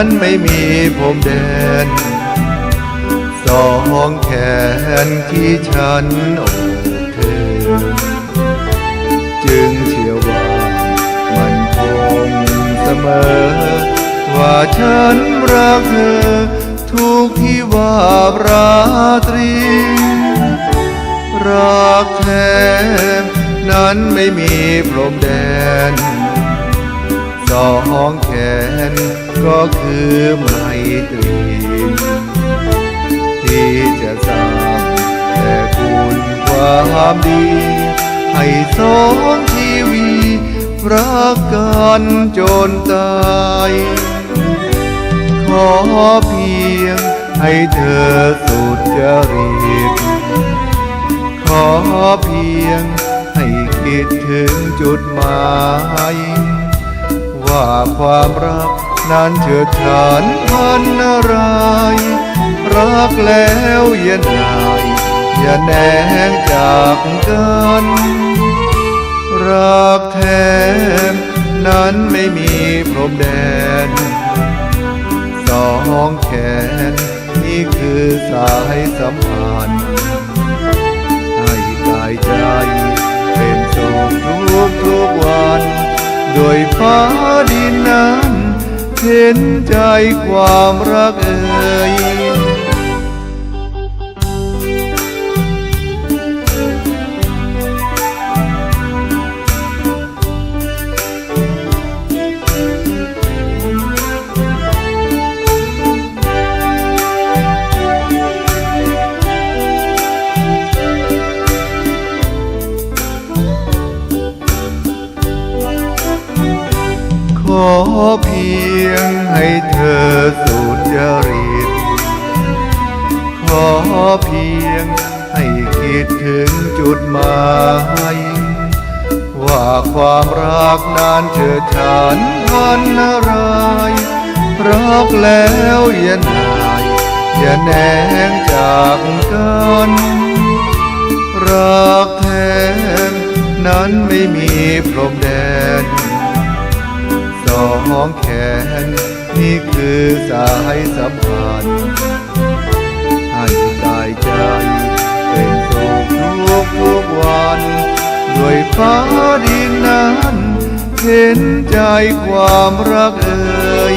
นั้นไม่มีพรมแดน สองแขนที่ฉันโอบเธอ จึงเชื่อว่ามันคงเสมอ ว่าฉันรักเธอ ทุกที่ว่าราตรี รักแท้นั้นไม่มีพรมแดน องแขนก็คือไมตรี ที่จะสร้างแต่คุณความดี ให้สองชีวี รักกันจนตาย ขอเพียงให้เธอสุดจริตขอเพียงให้คิดถึงจุดหมาย ว่าความรักนั้นเฉิดฉานพันอะไรรักแล้วอย่านายอย่าแนงจากกัน รักแท้นั้นไม่มีพรมแดน สองแขนนี่คือสายสัมพันธ์ให้กายใจเป็นโศกทุกทุกวัน โดยฟ้า ดินนั้นเห็นใจความรักเอ่ย ขอเพียงให้เธอสุดจริต ขอเพียงให้คิดถึงจุดหมาย ว่าความรักนั้นเถิดฉันพันอะไร รักแล้วอย่านายอย่าแหนงจากกันรักแท้นั้นไม่มีพรมแดน องแขน นี่คือสายสัมพันธ์ให้กายใจ เป็นโศกทุกทุกวัน ด้วยฟ้าดินนั้น เห็นใจความรักเอ่ย